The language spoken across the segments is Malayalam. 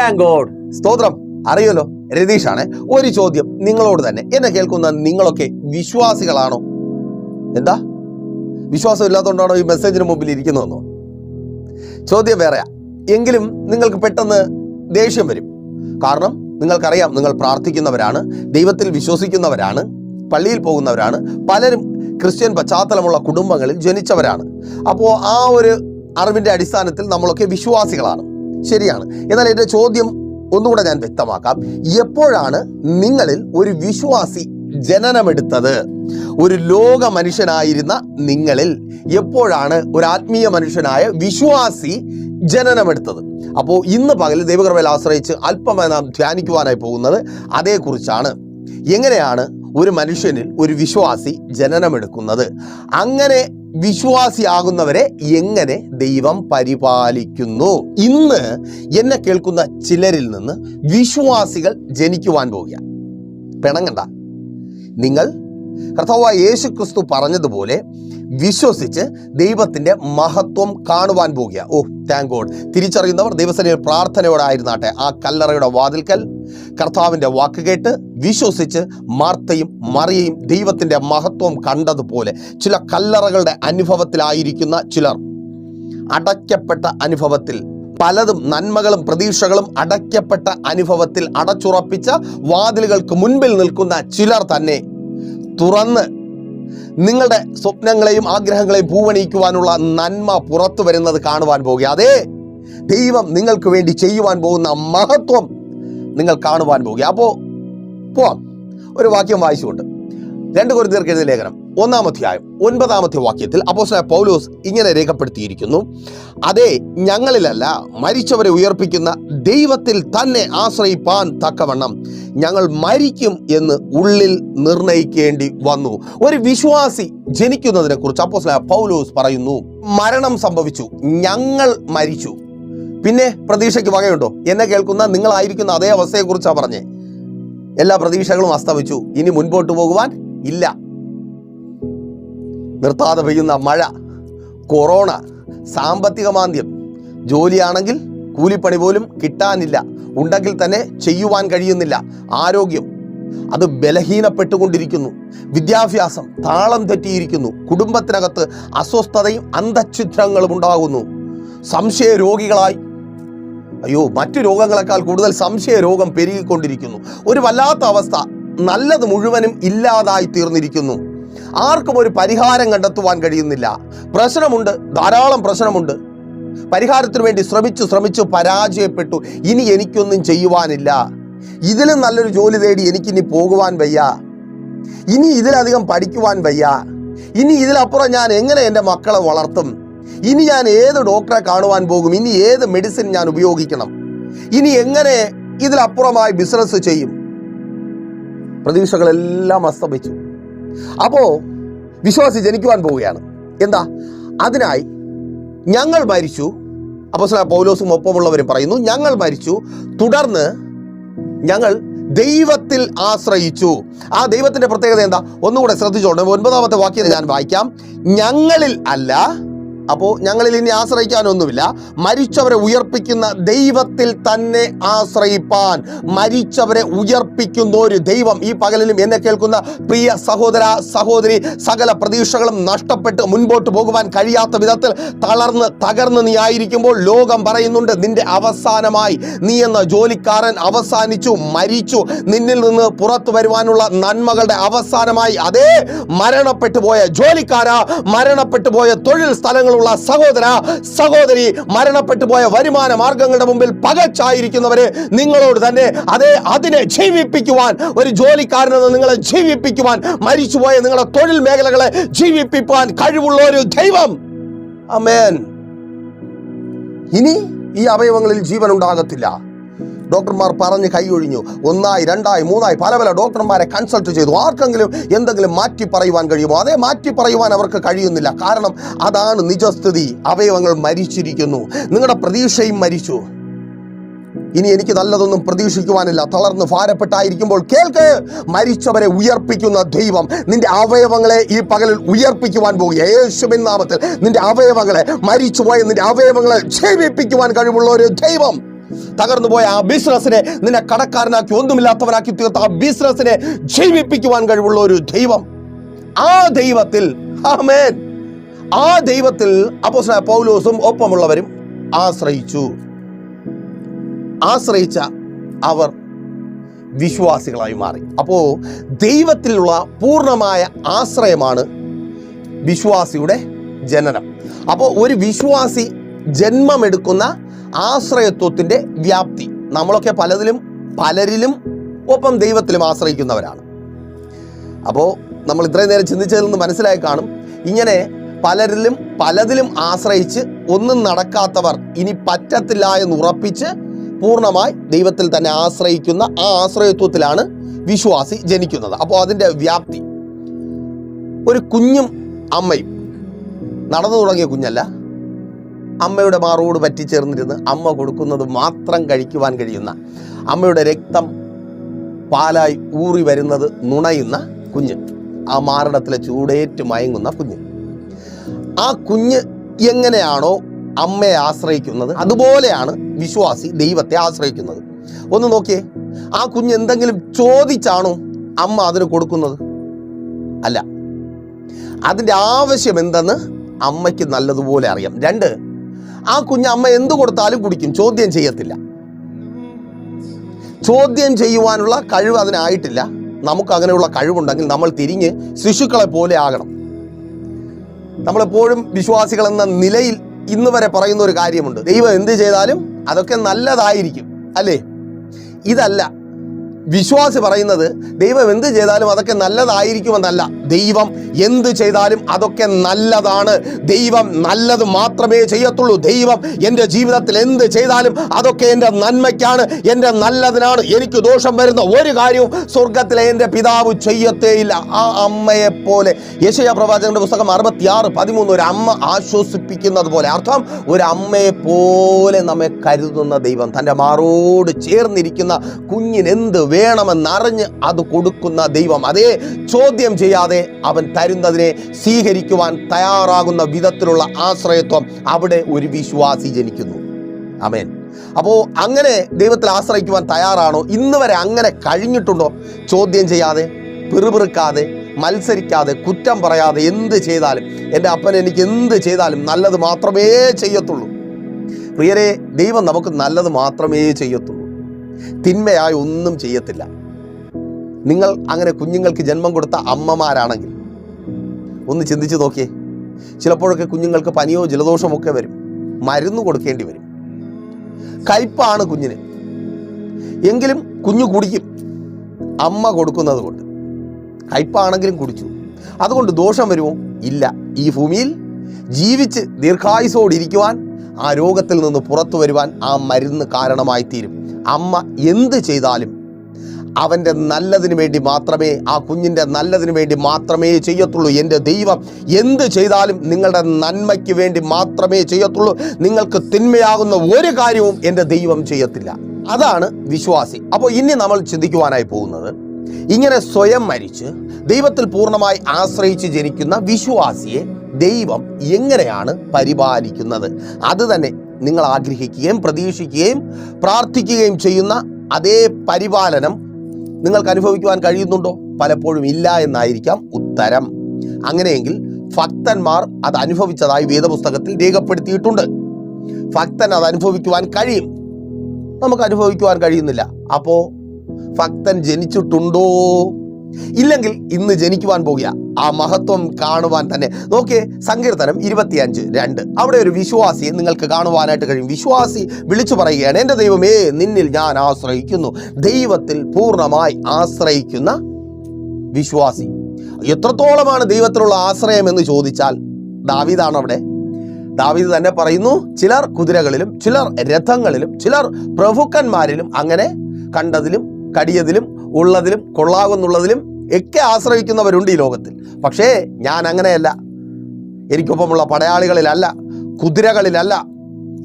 താങ്ക് ഗോഡ് സ്തോത്രം. അറിയല്ലോ രതീഷാണ് ഒരു ചോദ്യം നിങ്ങളോട് തന്നെ. എന്നെ കേൾക്കുന്ന നിങ്ങളൊക്കെ വിശ്വാസികളാണോ? എന്താ? വിശ്വാസം ഇല്ലാത്തതുകൊണ്ടാണോ ഈ മെസ്സേജിന് മുമ്പിൽ ഇരിക്കുന്നതെന്നോ? ചോദ്യം വേറെയാ. എങ്കിലും നിങ്ങൾക്ക് പെട്ടെന്ന് ദേഷ്യം വരും. കാരണം നിങ്ങൾക്കറിയാം നിങ്ങൾ പ്രാർത്ഥിക്കുന്നവരാണ് ദൈവത്തിൽ വിശ്വസിക്കുന്നവരാണ് പള്ളിയിൽ പോകുന്നവരാണ് പലരും ക്രിസ്ത്യൻ പശ്ചാത്തലമുള്ള കുടുംബങ്ങളിൽ ജനിച്ചവരാണ്. അപ്പോൾ ആ ഒരു അറിവിന്റെ അടിസ്ഥാനത്തിൽ നമ്മളൊക്കെ വിശ്വാസികളാണ്. ശരിയാണ്. എന്നാൽ എന്റെ ചോദ്യം ഒന്നുകൂടെ ഞാൻ വ്യക്തമാക്കാം. എപ്പോഴാണ് നിങ്ങളിൽ ഒരു വിശ്വാസി ജനനമെടുത്തത്? ഒരു ലോക മനുഷ്യനായിരുന്ന നിങ്ങളിൽ എപ്പോഴാണ് ഒരു ആത്മീയ മനുഷ്യനായ വിശ്വാസി ജനനമെടുത്തത്? അപ്പോൾ ഇന്ന് പകൽ ദൈവകൃപയിൽ ആശ്രയിച്ച് അല്പമായി നാം ധ്യാനിക്കുവാനായി പോകുന്നത് അതേക്കുറിച്ചാണ്. എങ്ങനെയാണ് ഒരു മനുഷ്യനിൽ ഒരു വിശ്വാസി ജനനമെടുക്കുന്നത്? അങ്ങനെ വിശ്വാസിയാകുന്നവരെ എങ്ങനെ ദൈവം പരിപാലിക്കുന്നു? ഇന്ന് എന്നെ കേൾക്കുന്ന ചിലരിൽ നിന്ന് വിശ്വാസികൾ ജനിക്കുവാൻ പോവുക പിണങ്ങണ്ട. നിങ്ങൾ കർത്താവ് യേശു ക്രിസ്തു പറഞ്ഞതുപോലെ വിശ്വസിച്ച് ദൈവത്തിന്റെ മഹത്വം കാണുവാൻ പോകുക. ഓ താങ്ക് ഗോഡ് തിരിച്ചറിയുന്നവർ ദൈവസേനയിൽ പ്രാർത്ഥനയോടായിരുന്നാട്ടെ. ആ കല്ലറയുടെ വാതിൽക്കൽ കർത്താവിന്റെ വാക്ക് കേട്ട് വിശ്വസിച്ച് മാർത്തയും മറിയയും ദൈവത്തിന്റെ മഹത്വം കണ്ടതുപോലെ ചില കല്ലറകളുടെ അനുഭവത്തിലായിരിക്കുന്ന ചിലർ അടയ്ക്കപ്പെട്ട അനുഭവത്തിൽ പലതും നന്മകളും പ്രതീക്ഷകളും അടയ്ക്കപ്പെട്ട അനുഭവത്തിൽ അടച്ചുറപ്പിച്ച വാതിലുകൾക്ക് മുൻപിൽ നിൽക്കുന്ന ചിലർ തന്നെ തുറന്ന് നിങ്ങളുടെ സ്വപ്നങ്ങളെയും ആഗ്രഹങ്ങളെയും പൂവണിയിക്കുവാനുള്ള നന്മ പുറത്തു വരുന്നത് കാണുവാൻ പോകുക. അതെ ദൈവം നിങ്ങൾക്ക് വേണ്ടി ചെയ്യുവാൻ പോകുന്ന മഹത്വം നിങ്ങൾ കാണുവാൻ പോകുക. അപ്പോൾ പോവാം. ഒരു വാക്യം വായിച്ചുകൊണ്ട്. രണ്ട് എഴുതിയ ലേഖനം. ഒന്നാം അധ്യായം ഒൻപതാമത്തെ വാക്യത്തിൽ അപ്പോസ്തലനായ പൗലോസ് ഇങ്ങനെ രേഖപ്പെടുത്തിയിരിക്കുന്നു. അതെ ഞങ്ങളിലല്ല മരിച്ചവരെ ഉയർപ്പിക്കുന്ന ദൈവത്തിൽ തന്നെ ആശ്രയിപ്പാൻ തക്കവണ്ണം ഞങ്ങൾ മരിക്കും എന്ന് ഉള്ളിൽ നിർണയിക്കേണ്ടി വന്നു. ഒരു വിശ്വാസി ജനിക്കുന്നതിനെ കുറിച്ച് അപ്പോസ്തലനായ പൗലോസ് പറയുന്നു മരണം സംഭവിച്ചു ഞങ്ങൾ മരിച്ചു. പിന്നെ പ്രതീക്ഷയ്ക്ക് വകയുണ്ടോ? എന്നെ കേൾക്കുന്ന നിങ്ങളായിരിക്കുന്ന അതേ അവസ്ഥയെക്കുറിച്ചാണ് പറഞ്ഞേ. എല്ലാ പ്രതീക്ഷകളും അസ്തമിച്ചു. ഇനി മുൻപോട്ട് പോകുവാൻ ഇല്ല. നിർത്താതെ പെയ്യുന്ന മഴ കൊറോണ സാമ്പത്തിക മാന്ദ്യം ജോലിയാണെങ്കിൽ കൂലിപ്പണി പോലും കിട്ടാനില്ല. ഉണ്ടെങ്കിൽ തന്നെ ചെയ്യുവാൻ കഴിയുന്നില്ല. ആരോഗ്യം അത് ബലഹീനപ്പെട്ടുകൊണ്ടിരിക്കുന്നു. വിദ്യാഭ്യാസം താളം തെറ്റിയിരിക്കുന്നു. കുടുംബത്തിനകത്ത് അസ്വസ്ഥതയും അന്തഛിദ്രങ്ങളും ഉണ്ടാകുന്നു. സംശയ രോഗികളായി അയ്യോ മറ്റു രോഗങ്ങളെക്കാൾ കൂടുതൽ സംശയ രോഗം പെരുകിക്കൊണ്ടിരിക്കുന്നു. ഒരു വല്ലാത്ത അവസ്ഥ നല്ലത് മുഴുവനും ഇല്ലാതായി തീർന്നിരിക്കുന്നു ആർക്കും ഒരു പരിഹാരം കണ്ടെത്തുവാൻ കഴിയുന്നില്ല. പ്രശ്നമുണ്ട് ധാരാളം പ്രശ്നമുണ്ട്. പരിഹാരത്തിന് വേണ്ടി ശ്രമിച്ചു ശ്രമിച്ചു പരാജയപ്പെട്ടു. ഇനി എനിക്കൊന്നും ചെയ്യുവാനില്ല. ഇതിലും നല്ലൊരു ജോലി തേടി എനിക്കിനി പോകുവാൻ വയ്യ. ഇനി ഇതിലധികം പഠിക്കുവാൻ വയ്യ. ഇനി ഇതിലപ്പുറം ഞാൻ എങ്ങനെ എന്റെ മക്കളെ വളർത്തും? ഇനി ഞാൻ ഏത് ഡോക്ടറെ കാണുവാൻ പോകും? ഇനി ഏത് മെഡിസിൻ ഞാൻ ഉപയോഗിക്കണം? ഇനി എങ്ങനെ ഇതിലപ്പുറമായി ബിസിനസ് ചെയ്യും? പ്രതീക്ഷകളെല്ലാം അസ്തമിച്ചു. അപ്പോ വിശ്വാസി ജനിക്കുവാൻ പോവുകയാണ്. എന്താ? അതിനായി ഞങ്ങൾ മരിച്ചു. അപ്പോസ്ലാ പൗലോസും ഒപ്പമുള്ളവരും പറയുന്നു ഞങ്ങൾ മരിച്ചു. തുടർന്ന് ഞങ്ങൾ ദൈവത്തിൽ ആശ്രയിച്ചു. ആ ദൈവത്തിന്റെ പ്രത്യേകത എന്താ? ഒന്നുകൂടെ ശ്രദ്ധിച്ചോണ്ട് ഒൻപതാമത്തെ വാക്യം ഞാൻ വായിക്കാം. ഞങ്ങളിൽ അല്ല അപ്പോൾ ഞങ്ങളിൽ ഇനി ആശ്രയിക്കാനൊന്നുമില്ല. മരിച്ചവരെ ഉയർപ്പിക്കുന്ന ദൈവത്തിൽ തന്നെ ആശ്രയിപ്പാൻ. മരിച്ചവരെ ഉയർപ്പിക്കുന്ന ഒരു ദൈവം ഈ പകലിലും എന്നെ കേൾക്കുന്ന പ്രിയ സഹോദര സഹോദരി സകല പ്രതീക്ഷകളും നഷ്ടപ്പെട്ട് മുൻപോട്ട് പോകുവാൻ കഴിയാത്ത വിധത്തിൽ തളർന്ന് തകർന്ന് നീ ആയിരിക്കുമ്പോൾ ലോകം പറയുന്നുണ്ട് നിന്റെ അവസാനമായി നീ എന്ന ജോലിക്കാരൻ അവസാനിച്ചു മരിച്ചു. നിന്നിൽ നിന്ന് പുറത്തു വരുവാനുള്ള നന്മകളുടെ അവസാനമായി അതേ മരണപ്പെട്ടു പോയ ജോലിക്കാരാ മരണപ്പെട്ടു പോയ തൊഴിൽ സ്ഥലങ്ങളുള്ള സഹോദര സഹോദരി മരണപ്പെട്ടു പോയ വരുമാന മാർഗങ്ങളുടെ മുമ്പിൽ പകച്ചായിരിക്കുന്നവരെ നിങ്ങളോട് തന്നെ അതേ അതിനെ ജീവിപ്പിക്കുവാൻ ഒരു ജോലിക്കാരനെന്ന് നിങ്ങളെ ജീവിപ്പിക്കുവാൻ മരിച്ചുപോയ നിങ്ങളുടെ തൊഴിൽ മേഖലകളെ ജീവിപ്പിക്കുവാൻ കഴിവുള്ള ഒരു ദൈവം. അമേൻ ഇനി ഈ അവയവങ്ങളിൽ ജീവൻ ഉണ്ടാകത്തില്ല ഡോക്ടർമാർ പറഞ്ഞ് കൈയൊഴിഞ്ഞു ഒന്നായി രണ്ടായി മൂന്നായി പല പല ഡോക്ടർമാരെ കൺസൾട്ട് ചെയ്തു. ആർക്കെങ്കിലും എന്തെങ്കിലും മാറ്റി പറയുവാൻ കഴിയുമോ? അതേ മാറ്റി പറയുവാൻ അവർക്ക് കഴിയുന്നില്ല. കാരണം അതാണ് നിജസ്ഥിതി. അവയവങ്ങൾ മരിച്ചിരിക്കുന്നു. നിങ്ങളുടെ പ്രതീക്ഷയും മരിച്ചു. ഇനി എനിക്ക് നല്ലതൊന്നും പ്രതീക്ഷിക്കുവാനില്ല. തളർന്ന് ഭാരപ്പെട്ടായിരിക്കുമ്പോൾ കേൾക്ക്. മരിച്ചവരെ ഉയർപ്പിക്കുന്ന ദൈവം നിന്റെ അവയവങ്ങളെ ഈ പകലിൽ ഉയർപ്പിക്കുവാൻ പോകുക നാമത്തിൽ നിന്റെ അവയവങ്ങളെ മരിച്ചുപോയ നിന്റെ അവയവങ്ങളെ ജീവിപ്പിക്കുവാൻ കഴിവുള്ള ഒരു ദൈവം. തകർന്നു പോയ ആ ബിസിനസ്സിനെ നിന്നെ കടക്കാരനാക്കി ഒന്നുമില്ലാത്തവനാക്കി തീർത്ത ആ ബിസിനസ്സിനെ ജീവിപ്പിക്കുവാൻ കഴിവുള്ള ഒരു ദൈവം. ആ ദൈവത്തിൽ ആമേൻ. ആ ദൈവത്തിൽ അപ്പോസ്തലനായ പൗലോസും ഒപ്പമുള്ളവരും ആശ്രയിച്ചു. ആശ്രയിച്ച അവർ വിശ്വാസികളായി മാറി. അപ്പോ ദൈവത്തിലുള്ള പൂർണമായ ആശ്രയമാണ് വിശ്വാസിയുടെ ജനനം. അപ്പോൾ ഒരു വിശ്വാസി ജന്മമെടുക്കുന്ന ആശ്രയത്വത്തിന്റെ വ്യാപ്തി. നമ്മളൊക്കെ പലതിലും പലരിലും ഒപ്പം ദൈവത്തിലും ആശ്രയിക്കുന്നവരാണ്. അപ്പോൾ നമ്മൾ ഇത്രയും നേരം ചിന്തിച്ചതിൽ നിന്ന് മനസ്സിലായി കാണും. ഇങ്ങനെ പലരിലും പലതിലും ആശ്രയിച്ച് ഒന്നും നടക്കാത്തവർ ഇനി പറ്റത്തില്ല എന്ന് ഉറപ്പിച്ച് പൂർണമായി ദൈവത്തിൽ തന്നെ ആശ്രയിക്കുന്ന ആ ആശ്രയത്വത്തിലാണ് വിശ്വാസി ജനിക്കുന്നത്. അപ്പോൾ അതിന്റെ വ്യാപ്തി. ഒരു കുഞ്ഞും അമ്മയും നടന്നു തുടങ്ങിയ കുഞ്ഞല്ല അമ്മയുടെ മാറോട് പറ്റിച്ചേർന്നിരുന്ന് അമ്മ കൊടുക്കുന്നത് മാത്രം കഴിക്കുവാൻ കഴിയുന്ന അമ്മയുടെ രക്തം പാലായി ഊറി വരുന്നത് നുണയുന്ന കുഞ്ഞ് ആ മാറിടത്തിലെ ചൂടേറ്റ് മയങ്ങുന്ന കുഞ്ഞ്. ആ കുഞ്ഞ് എങ്ങനെയാണോ അമ്മയെ ആശ്രയിക്കുന്നത് അതുപോലെയാണ് വിശ്വാസി ദൈവത്തെ ആശ്രയിക്കുന്നത്. ഒന്ന് നോക്കിയേ ആ കുഞ്ഞ് എന്തെങ്കിലും ചോദിച്ചാണോ അമ്മ അതിന് കൊടുക്കുന്നത്? അല്ല. അതിന്റെ ആവശ്യം എന്തെന്ന് അമ്മയ്ക്ക് നല്ലതുപോലെ അറിയാം. രണ്ട് ആ കുഞ്ഞ് അമ്മ എന്ത് കൊടുത്താലും കുടിക്കും. ചോദ്യം ചെയ്യത്തില്ല. ചോദ്യം ചെയ്യുവാനുള്ള കഴിവ് അതിനായിട്ടില്ല. നമുക്ക് അങ്ങനെയുള്ള കഴിവുണ്ടെങ്കിൽ നമ്മൾ തിരിഞ്ഞ് ശിശുക്കളെ പോലെ ആകണം. നമ്മളെപ്പോഴും വിശ്വാസികൾ എന്ന നിലയിൽ ഇന്ന് വരെ പറയുന്ന ഒരു കാര്യമുണ്ട്. ദൈവം എന്ത് ചെയ്താലും അതൊക്കെ നല്ലതായിരിക്കും. അല്ലേ? ഇതല്ല. വിശ്വാസി പറയുന്നത് ദൈവം എന്ത് ചെയ്താലും അതൊക്കെ നല്ലതായിരിക്കുമെന്നല്ല. ദൈവം എന്ത് ചെയ്താലും അതൊക്കെ നല്ലതാണ്. ദൈവം നല്ലത് മാത്രമേ ചെയ്യത്തുള്ളൂ. ദൈവം എന്റെ ജീവിതത്തിൽ എന്ത് ചെയ്താലും അതൊക്കെ എന്റെ നന്മയ്ക്കാണ് എന്റെ നല്ലതിനാണ്. എനിക്ക് ദോഷം വരുന്ന ഒരു കാര്യവും സ്വർഗത്തിലെ എന്റെ പിതാവ് ചെയ്യത്തേയില്ല ആ അമ്മയെ പോലെ യശയ പ്രവാചകന്റെ പുസ്തകം അറുപത്തിയാറ് പതിമൂന്ന് ഒരു അമ്മ ആശ്വസിപ്പിക്കുന്നത് പോലെ അർത്ഥം ഒരു അമ്മയെ പോലെ നമ്മെ കരുതുന്ന ദൈവം തന്റെ മാറോട് ചേർന്നിരിക്കുന്ന കുഞ്ഞിന് എന്ത് വേണമെന്നറിഞ്ഞ് അത് കൊടുക്കുന്ന ദൈവം. അതേ ചോദ്യം ചെയ്യാതെ അവൻ തരുന്നതിനെ സ്വീകരിക്കുവാൻ തയ്യാറാകുന്ന വിധത്തിലുള്ള ആശ്രയത്വം അവിടെ ഒരു വിശ്വാസി ജനിക്കുന്നു. അമേൻ അപ്പോൾ അങ്ങനെ ദൈവത്തിൽ ആശ്രയിക്കുവാൻ തയ്യാറാണോ? ഇന്ന് വരെ അങ്ങനെ കഴിഞ്ഞിട്ടുണ്ടോ? ചോദ്യം ചെയ്യാതെ പിറുപിറുക്കാതെ മത്സരിക്കാതെ കുറ്റം പറയാതെ എന്ത് ചെയ്താലും എന്റെ അപ്പൻ എനിക്ക് എന്ത് ചെയ്താലും നല്ലത് മാത്രമേ ചെയ്യത്തുള്ളൂ. പ്രിയരെ ദൈവം നമുക്ക് നല്ലത് മാത്രമേ ചെയ്യത്തുള്ളൂ. തിന്മയായി ഒന്നും ചെയ്യത്തില്ല. നിങ്ങൾ അങ്ങനെ കുഞ്ഞുങ്ങൾക്ക് ജന്മം കൊടുത്ത അമ്മമാരാണെങ്കിൽ ഒന്ന് ചിന്തിച്ചു നോക്കിയേ. ചിലപ്പോഴൊക്കെ കുഞ്ഞുങ്ങൾക്ക് പനിയോ ജലദോഷമോ ഒക്കെ വരും. മരുന്ന് കൊടുക്കേണ്ടി വരും. കയ്പാണ് കുഞ്ഞിന്. എങ്കിലും കുഞ്ഞു കുടിക്കും. അമ്മ കൊടുക്കുന്നത് കൊണ്ട്. കയ്പാണെങ്കിലും കുടിച്ചു. അതുകൊണ്ട് ദോഷം വരുമോ? ഇല്ല. ഈ ഭൂമിയിൽ ജീവിച്ച് ദീർഘായുസോടിരിക്കുവാൻ ആ രോഗത്തിൽ നിന്ന് പുറത്തു വരുവാൻ ആ മരുന്ന് കാരണമായി തീരും അമ്മ എന്ത് ചെയ്താലും അവന്റെ നല്ലതിന് വേണ്ടി മാത്രമേ ആ കുഞ്ഞിന്റെ നല്ലതിന് വേണ്ടി മാത്രമേ ചെയ്യത്തുള്ളൂ. എന്റെ ദൈവം എന്ത് ചെയ്താലും നിങ്ങളുടെ നന്മയ്ക്ക് വേണ്ടി മാത്രമേ ചെയ്യത്തുള്ളൂ. നിങ്ങൾക്ക് തിന്മയാകുന്ന ഒരു കാര്യവും എന്റെ ദൈവം ചെയ്യത്തില്ല. അതാണ് വിശ്വാസി. അപ്പോൾ ഇനി നമ്മൾ ചിന്തിക്കുവാനായി പോകുന്നത് ഇങ്ങനെ സ്വയം മരിച്ച് ദൈവത്തിൽ പൂർണമായി ആശ്രയിച്ച് ജനിക്കുന്ന വിശ്വാസിയെ ദൈവം എങ്ങനെയാണ് പരിപാലിക്കുന്നത്? അത് തന്നെ നിങ്ങൾ ആഗ്രഹിക്കുകയും പ്രതീക്ഷിക്കുകയും പ്രാർത്ഥിക്കുകയും ചെയ്യുന്ന അതേ പരിപാലനം നിങ്ങൾക്ക് അനുഭവിക്കുവാൻ കഴിയുന്നുണ്ടോ? പലപ്പോഴും ഇല്ല എന്നായിരിക്കാം ഉത്തരം. അങ്ങനെയെങ്കിൽ ഭക്തന്മാർ അത് അനുഭവിച്ചതായി വേദപുസ്തകത്തിൽ രേഖപ്പെടുത്തിയിട്ടുണ്ട്. ഭക്തൻ അത് അനുഭവിക്കുവാൻ കഴിയും. നമുക്ക് അനുഭവിക്കുവാൻ കഴിയുന്നില്ല. അപ്പോൾ ഭക്തൻ ജനിച്ചിട്ടുണ്ടോ? ഇല്ലെങ്കിൽ ഇന്ന് ജനിക്കുവാൻ പോകുക. ആ മഹത്വം കാണുവാൻ തന്നെ. നോക്കിയേ സങ്കീർത്തനം ഇരുപത്തിയഞ്ച് രണ്ട്. അവിടെ ഒരു വിശ്വാസിയെ നിങ്ങൾക്ക് കാണുവാനായിട്ട് കഴിയും. വിശ്വാസി വിളിച്ചു പറയുകയാണ് എന്റെ ദൈവമേ നിന്നിൽ ഞാൻ ആശ്രയിക്കുന്നു. ദൈവത്തിൽ പൂർണമായി ആശ്രയിക്കുന്ന വിശ്വാസി. എത്രത്തോളമാണ് ദൈവത്തിലുള്ള ആശ്രയം എന്ന് ചോദിച്ചാൽ ദാവീദാണ് അവിടെ. ദാവീദ് തന്നെ പറയുന്നു ചിലർ കുതിരകളിലും ചിലർ രഥങ്ങളിലും ചിലർ പ്രഭുക്കന്മാരിലും അങ്ങനെ കണ്ടതിലും കടിയതിലും ഉള്ളതിലും കൊള്ളാകുന്നുള്ളതിലും ഒക്കെ ആശ്രയിക്കുന്നവരുണ്ട് ഈ ലോകത്തിൽ. പക്ഷേ ഞാൻ അങ്ങനെയല്ല. എനിക്കൊപ്പമുള്ള പടയാളികളിലല്ല കുതിരകളിലല്ല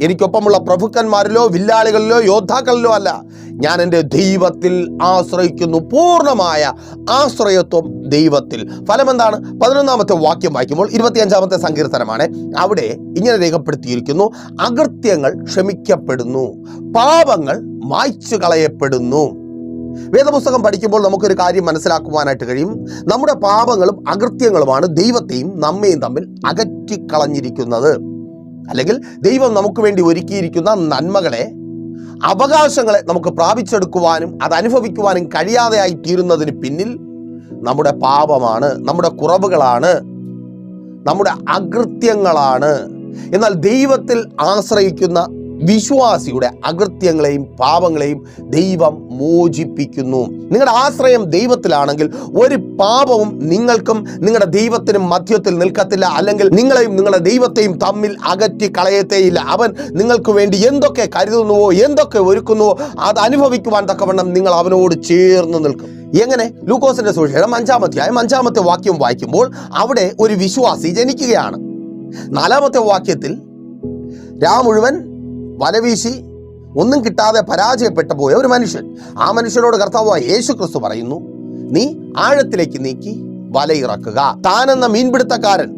എനിക്കൊപ്പമുള്ള പ്രഭുക്കന്മാരിലോ വില്ലാളികളിലോ യോദ്ധാക്കളിലോ അല്ല. ഞാൻ എന്റെ ദൈവത്തിൽ ആശ്രയിക്കുന്നു പൂർണമായ ആശ്രയത്വം ദൈവത്തിൽ. ഫലം എന്താണ് പതിനൊന്നാമത്തെ വാക്യം വായിക്കുമ്പോൾ ഇരുപത്തിയഞ്ചാമത്തെ സങ്കീർത്തനമാണ്. അവിടെ ഇങ്ങനെ രേഖപ്പെടുത്തിയിരിക്കുന്നു അകൃത്യങ്ങൾ ക്ഷമിക്കപ്പെടുന്നു പാപങ്ങൾ മായ്ച്ചു കളയപ്പെടുന്നു വേദപുസ്തകം പഠിക്കുമ്പോൾ നമുക്കൊരു കാര്യം മനസ്സിലാക്കുവാനായിട്ട് കഴിയും. നമ്മുടെ പാപങ്ങളും അകൃത്യങ്ങളുമാണ് ദൈവത്തെയും നമ്മയും തമ്മിൽ അകറ്റിക്കളഞ്ഞിരിക്കുന്നത്. അല്ലെങ്കിൽ ദൈവം നമുക്ക് വേണ്ടി ഒരുക്കിയിരിക്കുന്ന നന്മകളെ അവകാശങ്ങളെ നമുക്ക് പ്രാപിച്ചെടുക്കുവാനും അത് അനുഭവിക്കുവാനും കഴിയാതെയായി തീരുന്നതിന് പിന്നിൽ നമ്മുടെ പാപമാണ് നമ്മുടെ കുറവുകളാണ് നമ്മുടെ അകൃത്യങ്ങളാണ്. എന്നാൽ ദൈവത്തിൽ ആശ്രയിക്കുന്ന വിശ്വാസിയുടെ അകൃത്യങ്ങളെയും പാപങ്ങളെയും ദൈവം മോചിപ്പിക്കുന്നു. നിങ്ങളുടെ ആശ്രയം ദൈവത്തിലാണെങ്കിൽ ഒരു പാപവും നിങ്ങൾക്കും നിങ്ങളുടെ ദൈവത്തിനും മധ്യത്തിൽ നിൽക്കത്തില്ല. അല്ലെങ്കിൽ നിങ്ങളെയും നിങ്ങളുടെ ദൈവത്തെയും തമ്മിൽ അകറ്റി കളയത്തേയില്ല അവൻ നിങ്ങൾക്ക് വേണ്ടി എന്തൊക്കെ കരുതുന്നുവോ എന്തൊക്കെ ഒരുക്കുന്നുവോ അത് അനുഭവിക്കുവാൻ തക്കവണ്ണം നിങ്ങൾ അവനോട് ചേർന്ന് നിൽക്കും. എങ്ങനെ? ലൂക്കോസിന്റെ സുവിശേഷം അഞ്ചാമധ്യായം അഞ്ചാമത്തെ വാക്യം വായിക്കുമ്പോൾ അവിടെ ഒരു വിശ്വാസി ജനിക്കുകയാണ്. നാലാമത്തെ വാക്യത്തിൽ രാ മുഴുവൻ വലവീശി ഒന്നും കിട്ടാതെ പരാജയപ്പെട്ടു പോയ ഒരു മനുഷ്യൻ. ആ മനുഷ്യനോട് കർത്താവായ യേശു ക്രിസ്തു പറയുന്നു നീ ആഴത്തിലേക്ക് നീക്കി വലയിറക്കുക താനെന്ന മീൻപിടുത്തക്കാരൻ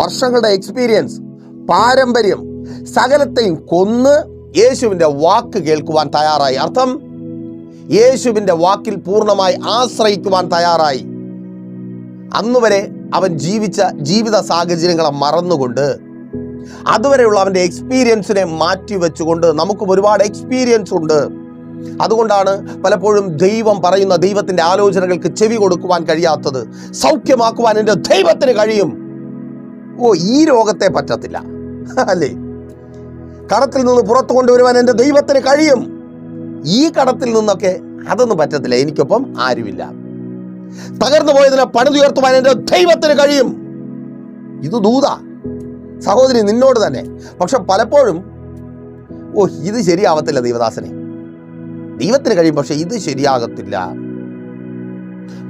വർഷങ്ങളുടെ എക്സ്പീരിയൻസ് പാരമ്പര്യം സകലത്തെയും കൊന്ന് യേശുവിന്റെ വാക്ക് കേൾക്കുവാൻ തയ്യാറായി. അർത്ഥം യേശുവിന്റെ വാക്കിൽ പൂർണമായി ആശ്രയിക്കുവാൻ തയ്യാറായി. അന്നുവരെ അവൻ ജീവിച്ച ജീവിത സാഹചര്യങ്ങളെ മറന്നുകൊണ്ട് അതുവരെയുള്ള അവന്റെ എക്സ്പീരിയൻസിനെ മാറ്റി വെച്ചുകൊണ്ട് നമുക്കും ഒരുപാട് എക്സ്പീരിയൻസ് ഉണ്ട്. അതുകൊണ്ടാണ് പലപ്പോഴും ദൈവം പറയുന്ന ദൈവത്തിന്റെ ആലോചനകൾക്ക് ചെവി കൊടുക്കുവാൻ കഴിയാത്തത്. സൗഖ്യമാക്കുവാൻ എന്റെ ദൈവത്തിന് കഴിയും. ഓ ഈ രോഗത്തെ പറ്റത്തില്ല. അല്ലേ? കടത്തിൽ നിന്ന് പുറത്തു കൊണ്ടുവരുവാൻ എന്റെ ദൈവത്തിന് കഴിയും. ഈ കടത്തിൽ നിന്നൊക്കെ അതൊന്നും പറ്റത്തില്ല. എനിക്കൊപ്പം ആരുമില്ല. തകർന്നു പോയതിനെ പണിതുയർത്തുവാൻ എന്റെ ദൈവത്തിന് കഴിയും. ഇത് ദൂത. സഹോദരി നിന്നോട് തന്നെ. പക്ഷെ പലപ്പോഴും ഓ ഇത് ശരിയാവത്തില്ല ദൈവദാസനെ. ദൈവത്തിന് കഴിയും പക്ഷെ ഇത് ശരിയാകത്തില്ല.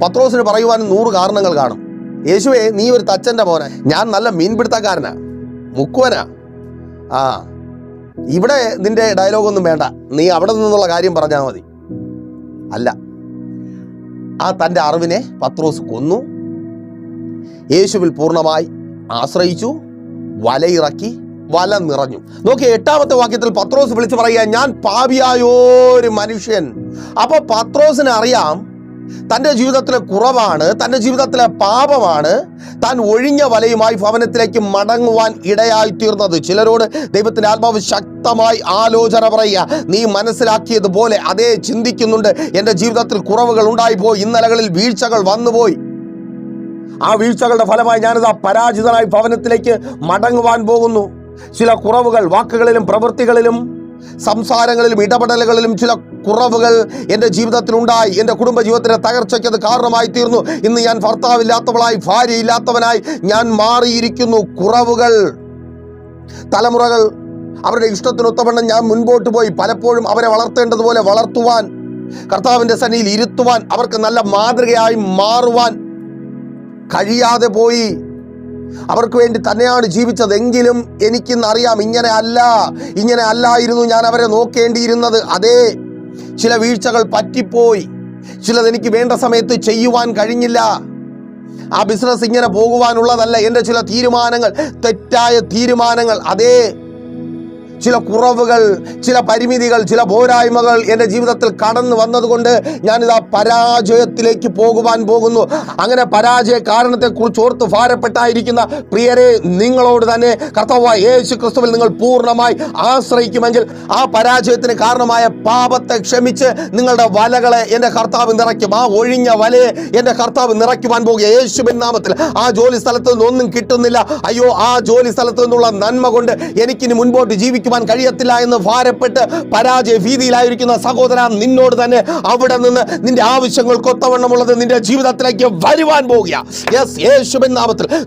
പത്രോസിന് പറയുവാൻ നൂറ് കാരണങ്ങൾ കാണും. യേശുവേ നീ ഒരു തച്ചന്റെ മോനെ. ഞാൻ നല്ല മീൻപിടുത്തക്കാരനാ. മുക്കുവനാ. ആ ഇവിടെ നിന്റെ ഡയലോഗൊന്നും വേണ്ട. നീ അവിടെ നിന്നുള്ള കാര്യം പറഞ്ഞാൽ മതി. അല്ല ആ തന്റെ അറിവിനെ പത്രോസ് കൊന്നു. യേശുവിൽ പൂർണമായി ആശ്രയിച്ചു. വലയിറക്കി വല നിറഞ്ഞു. നോക്കി എട്ടാമത്തെ വാക്യത്തിൽ പത്രോസ് വിളിച്ചു പറയുക ഞാൻ പാപിയായോരു മനുഷ്യൻ. അപ്പൊ പത്രോസിന് അറിയാം തന്റെ ജീവിതത്തിലെ കുറവാണ് തന്റെ ജീവിതത്തിലെ പാപമാണ് താൻ ഒഴിഞ്ഞ വലയുമായി ഭവനത്തിലേക്ക് മടങ്ങുവാൻ ഇടയായി തീർന്നത് ചിലരോട് ദൈവത്തിന്റെ ആത്മാവ് ശക്തമായി ആലോചന പറയുക നീ മനസ്സിലാക്കിയതുപോലെ അതേ ചിന്തിക്കുന്നുണ്ട്. എന്റെ ജീവിതത്തിൽ കുറവുകൾ ഉണ്ടായിപ്പോയി. ഇന്നലകളിൽ വീഴ്ചകൾ വന്നുപോയി. ആ വീഴ്ചകളുടെ ഫലമായി ഞാനിതാ പരാജിതനായി ഭവനത്തിലേക്ക് മടങ്ങുവാൻ പോകുന്നു. ചില കുറവുകൾ വാക്കുകളിലും പ്രവൃത്തികളിലും സംസാരങ്ങളിലും ഇടപെടലുകളിലും ചില കുറവുകൾ എന്റെ ജീവിതത്തിൽ ഉണ്ടായി എന്റെ കുടുംബ ജീവിതത്തിന്റെ തകർച്ചയ്ക്ക് അത് കാരണമായി തീർന്നു. ഇന്ന് ഞാൻ ഭർത്താവില്ലാത്തവളായി ഭാര്യയില്ലാത്തവനായി ഞാൻ മാറിയിരിക്കുന്നു. കുറവുകൾ തലമുറകൾ അവരുടെ ഇഷ്ടത്തിനൊത്തവണ്ണം ഞാൻ മുൻപോട്ട് പോയി. പലപ്പോഴും അവരെ വളർത്തേണ്ടതുപോലെ വളർത്തുവാൻ കർത്താവിന്റെ സന്നിയിൽ ഇരുത്തുവാൻ അവർക്ക് നല്ല മാതൃകയായി മാറുവാൻ കഴിയാതെ പോയി. അവർക്ക് വേണ്ടി തന്നെയാണ് ജീവിച്ചതെങ്കിലും എനിക്കിന്ന് അറിയാം ഇങ്ങനെ അല്ല ഇങ്ങനെ അല്ലായിരുന്നു ഞാൻ അവരെ നോക്കേണ്ടിയിരുന്നത്. അതേ ചില വീഴ്ചകൾ പറ്റിപ്പോയി. ചിലത് എനിക്ക് വേണ്ട സമയത്ത് ചെയ്യുവാൻ കഴിഞ്ഞില്ല. ആ ബിസിനസ് ഇങ്ങനെ പോകുവാനുള്ളതല്ല എന്റെ ചില തീരുമാനങ്ങൾ തെറ്റായ തീരുമാനങ്ങൾ. അതേ ചില കുറവുകൾ ചില പരിമിതികൾ ചില പോരായ്മകൾ എന്റെ ജീവിതത്തിൽ കടന്നു വന്നതുകൊണ്ട് ഞാനിതാ പരാജയത്തിലേക്ക് പോകുവാൻ പോകുന്നു. അങ്ങനെ പരാജയ കാരണത്തെക്കുറിച്ച് ഓർത്ത് ഭാരപ്പെട്ടായിരിക്കുന്ന പ്രിയരെ നിങ്ങളോട് തന്നെ കർത്താവായ യേശു ക്രിസ്തുവിൽ നിങ്ങൾ പൂർണമായി ആശ്രയിക്കുമെങ്കിൽ ആ പരാജയത്തിന് കാരണമായ പാപത്തെ ക്ഷമിച്ച് നിങ്ങളുടെ വലകളെ എന്റെ കർത്താവ് നിറയ്ക്കും. ആ ഒഴിഞ്ഞ വലയെ എന്റെ കർത്താവ് നിറയ്ക്കുവാൻ പോകുക. യേശുവിൻ നാമത്തിൽ ആ ജോലി സ്ഥലത്ത് നിന്നൊന്നും കിട്ടുന്നില്ല. അയ്യോ ആ ജോലി സ്ഥലത്ത് നിന്നുള്ള നന്മ കൊണ്ട് എനിക്കിനി മുൻപോട്ട് ജീവിക്കുവാൻ കഴിയത്തില്ല എന്ന് ഭാരപ്പെട്ട് പരാജയ ഭീതിയിലായിരിക്കുന്ന സഹോദര നിന്നോട് തന്നെ അവിടെ നിന്ന് നിന്റെ ആവശ്യങ്ങൾക്ക് ഒത്തവണ്ണമുള്ളത് നിന്റെ ജീവിതത്തിലേക്ക് വരുവാൻ പോകുക യെസ്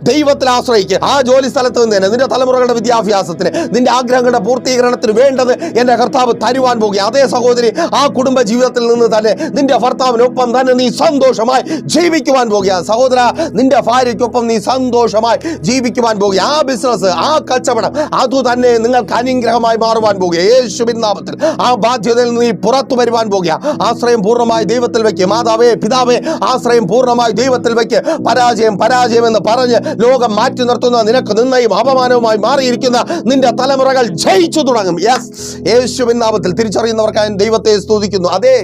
ദൈവത്തിൽ ആശ്രയിക്കുക. ആ ജോലി സ്ഥലത്ത് നിന്ന് തന്നെ നിന്റെ തലമുറകളുടെ വിദ്യാഭ്യാസത്തിന് നിന്റെ ആഗ്രഹങ്ങളുടെ പൂർത്തീകരണത്തിന് വേണ്ടത് എന്റെ കർത്താവ് തരുവാൻ പോകുക അതേ സഹോദരി ആ കുടുംബ ജീവിതത്തിൽ നിന്ന് തന്നെ നിന്റെ ഭർത്താവിനൊപ്പം തന്നെ നീ സന്തോഷമായി ജീവിക്കുവാൻ പോകുക സഹോദര നിന്റെ ഭാര്യയ്ക്കൊപ്പം നീ സന്തോഷമായി ജീവിക്കുവാൻ പോകുക ആ ബിസിനസ് ആ കച്ചവടം അതു തന്നെ നിങ്ങൾക്ക് അനുഗ്രഹമായി മാറുവാൻ പോകുക. യേശുവിൻ നാമത്തിൽ. ആ ബാധ്യതയിൽ നീ പുറത്തു വരുവാൻ പോകുക. ആശ്രയം പൂർണമായി ദൈവത്തിൽ വെക്കുക മാതാവേ പിതാവേ ആശ്രയം പൂർണമായി ദൈവത്തിൽ വെക്ക്. പരാജയം പരാജയം എന്ന് പറഞ്ഞ് ലോകം മാറ്റി നിർത്തുന്ന നിനക്ക് നിന്നയും അപമാനവുമായി മാറിയിരിക്കുന്ന നിന്റെ തലമുറകൾ ജയിച്ചു തുടങ്ങും. യെസ് യേശുവിൻ നാമത്തിൽ തിരിച്ചറിയുന്നവർക്കായി ദൈവത്തെ സ്തുതിക്കുന്നു. അതെ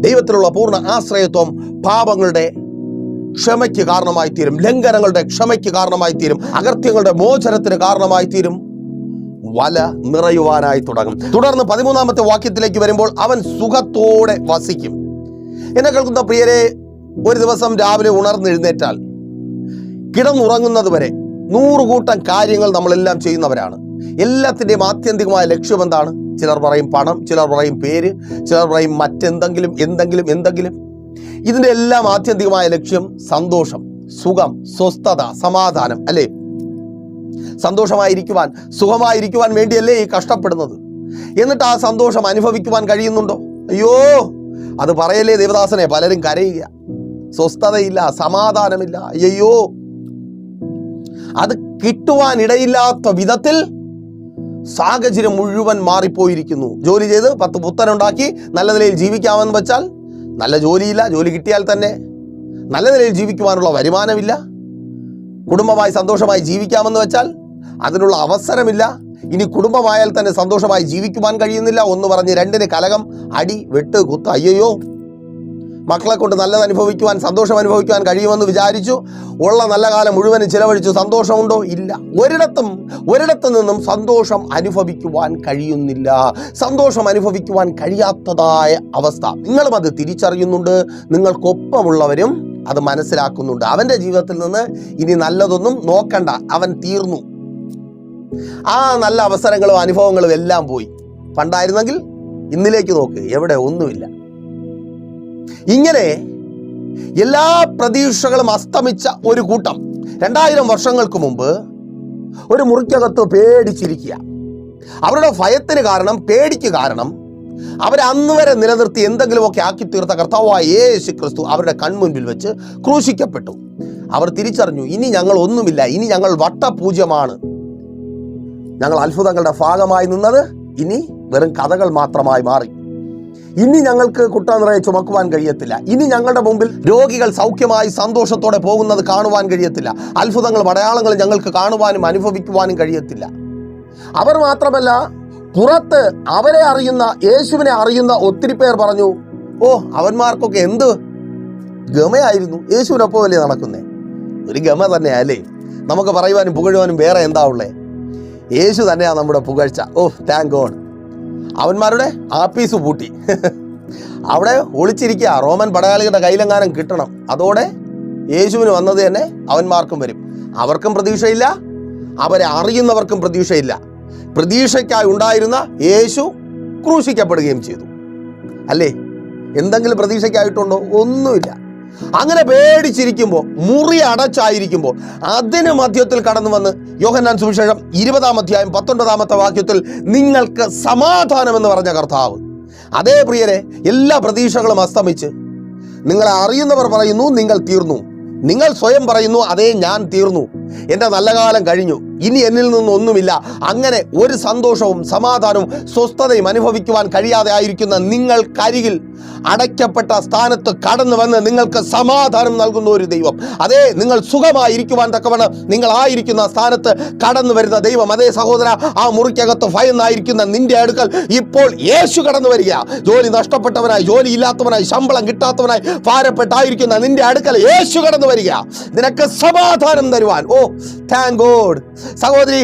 ദൈവത്തിലുള്ള പൂർണ ആശ്രയത്വം പാപങ്ങളുടെ ക്ഷമയ്ക്ക് കാരണമായി തീരും ലംഘനങ്ങളുടെ ക്ഷമയ്ക്ക് കാരണമായി തീരും അകൃത്യങ്ങളുടെ മോചനത്തിന് കാരണമായി തീരും വല നിറയുവാനായി തുടങ്ങും. തുടർന്ന് പതിമൂന്നാമത്തെ വാക്യത്തിലേക്ക് വരുമ്പോൾ അവൻ സുഖത്തോടെ വസിക്കും. എന്നെ കേൾക്കുന്ന പ്രിയരെ ഒരു ദിവസം രാവിലെ ഉണർന്നെഴുന്നേറ്റാൽ കിടന്നുറങ്ങുന്നത് വരെ നൂറുകൂട്ടം കാര്യങ്ങൾ നമ്മളെല്ലാം ചെയ്യുന്നവരാണ്. എല്ലാത്തിന്റെയും ആത്യന്തികമായ ലക്ഷ്യം എന്താണ്? ചിലർ പറയും പണം ചിലർ പറയും പേര് ചിലർ പറയും മറ്റെന്തെങ്കിലും എന്തെങ്കിലും എന്തെങ്കിലും. ഇതിന്റെ എല്ലാം ആത്യന്തികമായ ലക്ഷ്യം സന്തോഷം സുഖം സ്വസ്ഥത സമാധാനം അല്ലേ? സന്തോഷമായിരിക്കുവാൻ സുഖമായിരിക്കുവാൻ വേണ്ടിയല്ലേ ഈ കഷ്ടപ്പെടുന്നത്? എന്നിട്ട് ആ സന്തോഷം അനുഭവിക്കുവാൻ കഴിയുന്നുണ്ടോ? അയ്യോ അത് പറയല്ലേ ദേവദാസനെ പലരും കരയുക. സ്വസ്ഥതയില്ല സമാധാനമില്ല. അയ്യോ അത് കിട്ടുവാൻ ഇടയില്ലാത്ത വിധത്തിൽ സാഹചര്യം മുഴുവൻ മാറിപ്പോയിരിക്കുന്നു. ജോലി ചെയ്ത് പത്ത് പുത്തനുണ്ടാക്കി നല്ല നിലയിൽ ജീവിക്കാമെന്ന് വെച്ചാൽ നല്ല ജോലിയില്ല ജോലി കിട്ടിയാൽ തന്നെ നല്ല നിലയിൽ ജീവിക്കുവാനുള്ള വരുമാനമില്ല. കുടുംബമായി സന്തോഷമായി ജീവിക്കാമെന്ന് വെച്ചാൽ അതിനുള്ള അവസരമില്ല. ഇനി കുടുംബമായാൽ തന്നെ സന്തോഷമായി ജീവിക്കുവാൻ കഴിയുന്നില്ല ഒന്ന് പറഞ്ഞ് രണ്ടിന് കലകം അടി വെട്ട് കുത്ത്. അയ്യോ മക്കളെ കൊണ്ട് നല്ലത് അനുഭവിക്കുവാൻ സന്തോഷം അനുഭവിക്കുവാൻ കഴിയുമെന്ന് വിചാരിച്ചു. ഉള്ള നല്ല കാലം മുഴുവനും ചിലവഴിച്ചു. സന്തോഷമുണ്ടോ? ഇല്ല. ഒരിടത്തും ഒരിടത്തു നിന്നും സന്തോഷം അനുഭവിക്കുവാൻ കഴിയുന്നില്ല. സന്തോഷം അനുഭവിക്കുവാൻ കഴിയാത്തതായ അവസ്ഥ. നിങ്ങളും അത് തിരിച്ചറിയുന്നുണ്ട്. നിങ്ങൾക്കൊപ്പമുള്ളവരും അത് മനസ്സിലാക്കുന്നുണ്ട്. അവന്റെ ജീവിതത്തിൽ നിന്ന് ഇനി നല്ലതൊന്നും നോക്കണ്ട. അവൻ തീർന്നു. ആ നല്ല അവസരങ്ങളും അനുഭവങ്ങളും എല്ലാം പോയി. പണ്ടായിരുന്നെങ്കിൽ ഇന്നിലേക്ക് നോക്ക്. എവിടെ ഒന്നുമില്ല. ഇങ്ങനെ എല്ലാ പ്രതീക്ഷകളും അസ്തമിച്ച ഒരു കൂട്ടം രണ്ടായിരം വർഷങ്ങൾക്ക് മുമ്പ് ഒരു മുറിക്കകത്ത് പേടിച്ചിരിക്കുക. അവരുടെ ഭയത്തിന് കാരണം പേടിക്ക് കാരണം അവരെ അന്ന് വരെ നിലനിർത്തി എന്തെങ്കിലുമൊക്കെ ആക്കി തീർത്ത കർത്താവായ യേശു ക്രിസ്തു അവരുടെ കൺമുൻപിൽ വെച്ച് ക്രൂശിക്കപ്പെട്ടു. അവർ തിരിച്ചറിഞ്ഞു ഇനി ഞങ്ങൾ ഒന്നുമില്ല ഇനി ഞങ്ങൾ വട്ടപൂജ്യമാണ്. ഞങ്ങൾ അത്ഭുതങ്ങളുടെ ഭാഗമായി നിന്നത് ഇനി വെറും കഥകൾ മാത്രമായി മാറി. ഇനി ഞങ്ങൾക്ക് കുട്ടനിറയെ ചുമക്കുവാൻ കഴിയത്തില്ല. ഇനി ഞങ്ങളുടെ മുമ്പിൽ രോഗികൾ സൗഖ്യമായി സന്തോഷത്തോടെ പോകുന്നത് കാണുവാൻ കഴിയത്തില്ല. അത്ഭുതങ്ങളും അടയാളങ്ങളും ഞങ്ങൾക്ക് കാണുവാനും അനുഭവിക്കുവാനും കഴിയത്തില്ല. അവർ മാത്രമല്ല പുറത്ത് അവരെ അറിയുന്ന യേശുവിനെ അറിയുന്ന ഒത്തിരി പേർ പറഞ്ഞു ഓ അവന്മാർക്കൊക്കെ എന്ത് ഗമയായിരുന്നു? യേശുവിനൊപ്പം അല്ലേ നടക്കുന്നേ? ഒരു ഗമ തന്നെയാ അല്ലേ? നമുക്ക് പറയുവാനും പുകഴുവാനും വേറെ എന്താ ഉള്ളേ? യേശു തന്നെയാണ് നമ്മുടെ പുകഴ്ച. ഓ താങ്ക് ഗോഡ് അവന്മാരുടെ ആപ്പീസ് പൂട്ടി. അവിടെ ഒളിച്ചിരിക്കുക. റോമൻ പടയാളികളുടെ കയ്യിലെങ്ങാനും കിട്ടണം. അതോടെ യേശുവിന് വന്നത് തന്നെ അവന്മാർക്കും വരും. അവർക്കും പ്രതീക്ഷയില്ല. അവരെ അറിയുന്നവർക്കും പ്രതീക്ഷയില്ല. പ്രതീക്ഷയ്ക്കായി ഉണ്ടായിരുന്ന യേശു ക്രൂശിക്കപ്പെടുകയും ചെയ്തു. അല്ലേ? എന്തെങ്കിലും പ്രതീക്ഷയ്ക്കായിട്ടുണ്ടോ? ഒന്നുമില്ല. അങ്ങനെ പേടിച്ചിരിക്കുമ്പോൾ മുറി അടച്ചായിരിക്കുമ്പോൾ അതിന് മധ്യത്തിൽ കടന്നു വന്ന് യോഹന്നാൻ സുവിശേഷം ഇരുപതാം അധ്യായം പത്തൊൻപതാമത്തെ വാക്യത്തിൽ നിങ്ങൾക്ക് സമാധാനമെന്ന് പറഞ്ഞ കർത്താവ്. അതേ പ്രിയരെ എല്ലാ പ്രതീക്ഷകളും അസ്തമിച്ച് നിങ്ങളെ അറിയുന്നവർ പറയുന്നു നിങ്ങൾ തീർന്നു. നിങ്ങൾ സ്വയം പറയുന്നു അതേ ഞാൻ തീർന്നു. എന്റെ നല്ല കാലം കഴിഞ്ഞു. ഇനി എന്നിൽ നിന്നൊന്നുമില്ല അങ്ങനെ ഒരു സന്തോഷവും സമാധാനവും സ്വസ്ഥതയും അനുഭവിക്കുവാൻ കഴിയാതെ ആയിരിക്കുന്ന നിങ്ങൾ നിങ്ങൾക്കരികിൽ അടയ്ക്കപ്പെട്ട സ്ഥാനത്ത് കടന്നു വന്ന് നിങ്ങൾക്ക് സമാധാനം നൽകുന്ന ഒരു ദൈവം. അതേ നിങ്ങൾ സുഖമായിരിക്കുവാൻ തക്കവണ്ണം നിങ്ങൾ ആയിരിക്കുന്ന സ്ഥാനത്ത് കടന്നു വരുന്ന ദൈവം. അതേ സഹോദര ആ മുറിക്കകത്ത് ഭയന്നായിരിക്കുന്ന നിന്റെ അടുക്കൽ ഇപ്പോൾ യേശു കടന്നു വരിക. ജോലി നഷ്ടപ്പെട്ടവനായി ജോലി ഇല്ലാത്തവനായി ശമ്പളം കിട്ടാത്തവനായി ഭാരപ്പെട്ടായിരിക്കുന്ന നിന്റെ അടുക്കൽ യേശു കടന്നു വരിക. നിനക്ക് സമാധാനം തരുവാൻ. ഓ താങ്ക് ഗോഡ് സഹോദരി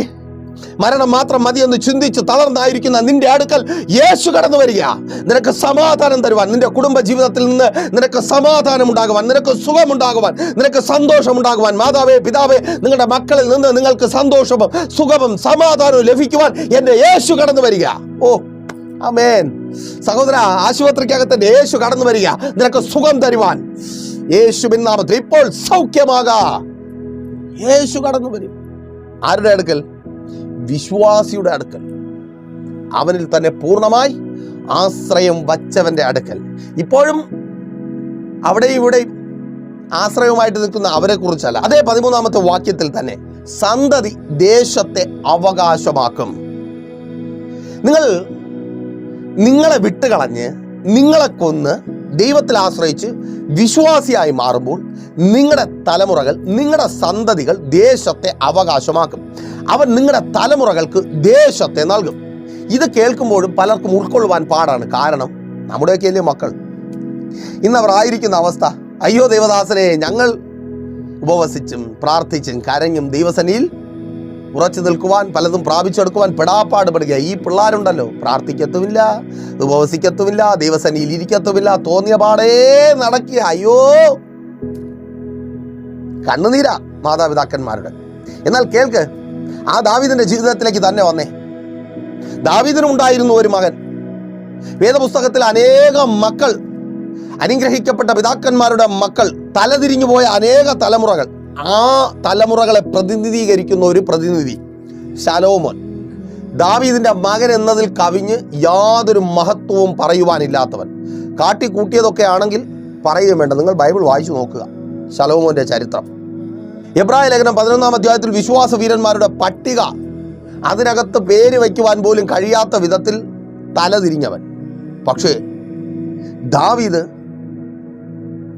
മരണം മാത്രം മതിയെന്ന് ചിന്തിച്ച് തളർന്നായിരിക്കുന്ന നിന്റെ അടുക്കൽ യേശു കടന്നു വരിക. നിനക്ക് സമാധാനം തരുവാൻ നിന്റെ കുടുംബ ജീവിതത്തിൽ നിന്ന് നിനക്ക് സമാധാനം ഉണ്ടാകുവാൻ നിനക്ക് സുഖമുണ്ടാകുവാൻ നിനക്ക് സന്തോഷം ഉണ്ടാകുവാൻ മാതാവേ പിതാവേ നിങ്ങളുടെ മക്കളിൽ നിന്ന് നിങ്ങൾക്ക് സന്തോഷവും സുഖവും സമാധാനവും ലഭിക്കുവാൻ എന്റെ യേശു കടന്നു വരിക. ഓ അമേൻ സഹോദര ആശുപത്രിക്കകത്ത് എന്റെ യേശു കടന്നു വരിക. നിനക്ക് സുഖം തരുവാൻ. യേശുവിൻ നാമത്തിൽ ഇപ്പോൾ സൗഖ്യമാകാ. യേശു കടന്നു വരും. ആരുടെ അടുക്കൽ? വിശ്വാസിയുടെ അടുക്കൽ. അവനിൽ തന്നെ പൂർണമായി ആശ്രയം വച്ചവന്റെ അടുക്കൽ. ഇപ്പോഴും അവിടെയും ഇവിടെയും ആശ്രയവുമായിട്ട് നിൽക്കുന്ന അവരെ കുറിച്ചല്ല അതേ പതിമൂന്നാമത്തെ വാക്യത്തിൽ തന്നെ സന്തതി ദേശത്തെ അവകാശമാക്കും. നിങ്ങൾ നിങ്ങളെ വിട്ടുകളഞ്ഞ് നിങ്ങളെ കൊന്ന് ദൈവത്തിൽ ആശ്രയിച്ച് വിശ്വാസിയായി മാറുമ്പോൾ നിങ്ങളുടെ തലമുറകൾ നിങ്ങളുടെ സന്തതികൾ ദേശത്തെ അവകാശമാക്കും. അവൻ നിങ്ങളുടെ തലമുറകൾക്ക് ദേശത്തെ നൽകും. ഇത് കേൾക്കുമ്പോഴും പലർക്കും ഉൾക്കൊള്ളുവാൻ പാടാണ് കാരണം നമ്മുടെയൊക്കെ അല്ലേ മക്കൾ? ഇന്ന് അവർ ആയിരിക്കുന്ന അവസ്ഥ അയ്യോ ദേവദാസനെ ഞങ്ങൾ ഉപവസിച്ചും പ്രാർത്ഥിച്ചും കരഞ്ഞും ദൈവസനിയിൽ ഉറച്ചു നിൽക്കുവാൻ പലതും പ്രാപിച്ചെടുക്കുവാൻ പെടാപ്പാട് പെടുക ഈ പിള്ളേരുണ്ടല്ലോ. പ്രാർത്ഥിക്കത്തുമില്ല ഉപവസിക്കത്തുമില്ല ദൈവസനിയിൽ ഇരിക്കത്തുമില്ല തോന്നിയ പാടേ നടക്കുക അയ്യോ! കണ്ണുനീരാ മാതാപിതാക്കന്മാരുടെ. എന്നാൽ കേൾക്ക് ആ ദാവീദിന്റെ ജീവിതത്തിലേക്ക് തന്നെ വന്നേ. ദാവീദിനുണ്ടായിരുന്നു ഒരു മകൻ. വേദപുസ്തകത്തിൽ അനേകം മക്കൾ അനുഗ്രഹിക്കപ്പെട്ട പിതാക്കന്മാരുടെ മക്കൾ തലതിരിഞ്ഞു പോയ അനേക തലമുറകൾ. ആ തലമുറകളെ പ്രതിനിധീകരിക്കുന്ന ഒരു പ്രതിനിധി ശലോമോൻ. ദാവീദിന്റെ മകൻ എന്നതിൽ കവിഞ്ഞ് യാതൊരു മഹത്വവും പറയുവാനില്ലാത്തവൻ. കാട്ടിക്കൂട്ടിയതൊക്കെ ആണെങ്കിൽ പറയുകയും വേണ്ട. നിങ്ങൾ ബൈബിൾ വായിച്ചു നോക്കുക. ശലോമോന്റെ ചരിത്രം. എബ്രായ ലേഖനം പതിനൊന്നാം അധ്യായത്തിൽ വിശ്വാസ വീരന്മാരുടെ പട്ടിക. അതിനകത്ത് പേര് വയ്ക്കുവാൻ പോലും കഴിയാത്ത വിധത്തിൽ തലതിരിഞ്ഞവൻ പക്ഷേ ദാവീദ്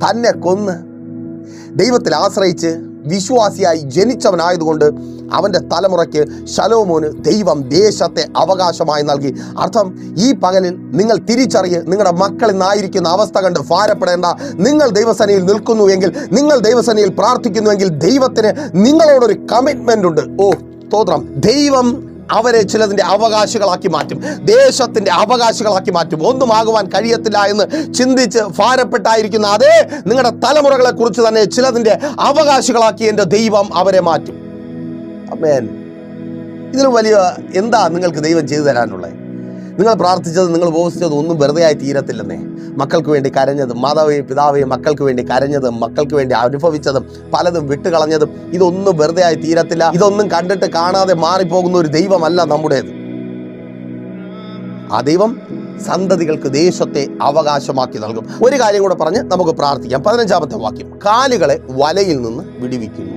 തന്നെ കൊന്ന് ദൈവത്തിൽ ആശ്രയിച്ച് വിശ്വാസിയായി ജനിച്ചവനായതുകൊണ്ട് അവന്റെ തലമുറയ്ക്ക് ശലോമോന് ദൈവം ദേശത്തെ അവകാശമായി നൽകി. അർത്ഥം ഈ പകലിൽ നിങ്ങൾ തിരിച്ചറിയ് നിങ്ങളുടെ മക്കൾ ഇന്നായിരിക്കുന്ന അവസ്ഥ കണ്ട് ഭാരപ്പെടേണ്ട. നിങ്ങൾ ദൈവസനയിൽ നിൽക്കുന്നുവെങ്കിൽ നിങ്ങൾ ദൈവസനയിൽ പ്രാർത്ഥിക്കുന്നുവെങ്കിൽ ദൈവത്തിന് നിങ്ങളോടൊരു കമ്മിറ്റ്മെന്റ് ഉണ്ട്. ഓ സ്തോത്രം. ദൈവം അവരെ ചിലതിന്റെ അവകാശികളാക്കി മാറ്റും. ദേശത്തിന്റെ അവകാശികളാക്കി മാറ്റും. ഒന്നും ആകുവാൻ കഴിയത്തില്ല എന്ന് ചിന്തിച്ച് ഭാരപ്പെട്ടായിരിക്കുന്ന അതേ നിങ്ങളുടെ തലമുറകളെ കുറിച്ച് തന്നെ ചിലതിന്റെ അവകാശികളാക്കി എന്റെ ദൈവം അവരെ മാറ്റും. അമേൻ ഇതിലും വലിയ എന്താ നിങ്ങൾക്ക് ദൈവം ചെയ്തു തരാനുള്ളത്? നിങ്ങൾ പ്രാർത്ഥിച്ചത് നിങ്ങൾ ഉപവസിച്ചത് ഒന്നും വെറുതെ ആയി തീരത്തില്ലെന്നേ. മക്കൾക്ക് വേണ്ടി കരഞ്ഞതും മാതാവേയും പിതാവേയും മക്കൾക്ക് വേണ്ടി കരഞ്ഞതും മക്കൾക്ക് വേണ്ടി അനുഭവിച്ചതും പലതും വിട്ടുകളഞ്ഞതും ഇതൊന്നും വെറുതെ ആയി തീരത്തില്ല. ഇതൊന്നും കണ്ടിട്ട് കാണാതെ മാറിപ്പോകുന്ന ഒരു ദൈവമല്ല നമ്മുടേത്. ആ ദൈവം സന്തതികൾക്ക് ദേശത്തെ അവകാശമാക്കി നൽകും. ഒരു കാര്യം കൂടെ പറഞ്ഞ് നമുക്ക് പ്രാർത്ഥിക്കാം. പതിനഞ്ചാമത്തെ വാക്യം. കാലുകളെ വലയിൽ നിന്ന് വിടിവിക്കുന്നു.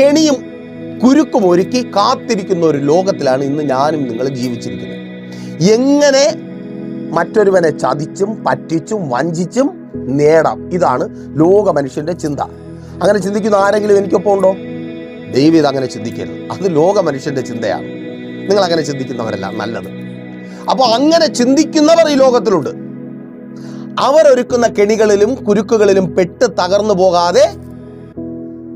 കെണിയും കുരുക്കും ഒരുക്കി കാത്തിരിക്കുന്ന ഒരു ലോകത്തിലാണ് ഇന്ന് ഞാനും നിങ്ങൾ ജീവിച്ചിരിക്കുന്നത്. എങ്ങനെ മറ്റൊരുവനെ ചതിച്ചും പറ്റിച്ചും വഞ്ചിച്ചും നേടാം? ഇതാണ് ലോക മനുഷ്യന്റെ ചിന്ത. അങ്ങനെ ചിന്തിക്കുന്ന ആരെങ്കിലും എനിക്കൊപ്പം ഉണ്ടോ? ദൈവം അങ്ങനെ ചിന്തിക്കരുത്. അത് ലോക മനുഷ്യന്റെ ചിന്തയാണ്. നിങ്ങൾ അങ്ങനെ ചിന്തിക്കുന്നവരല്ല നല്ലത്. അപ്പോൾ അങ്ങനെ ചിന്തിക്കുന്നവർ ഈ ലോകത്തിലുണ്ട്. അവർ ഒരുക്കുന്ന കെണികളിലും കുരുക്കുകളിലും പെട്ട് തകർന്നു പോകാതെ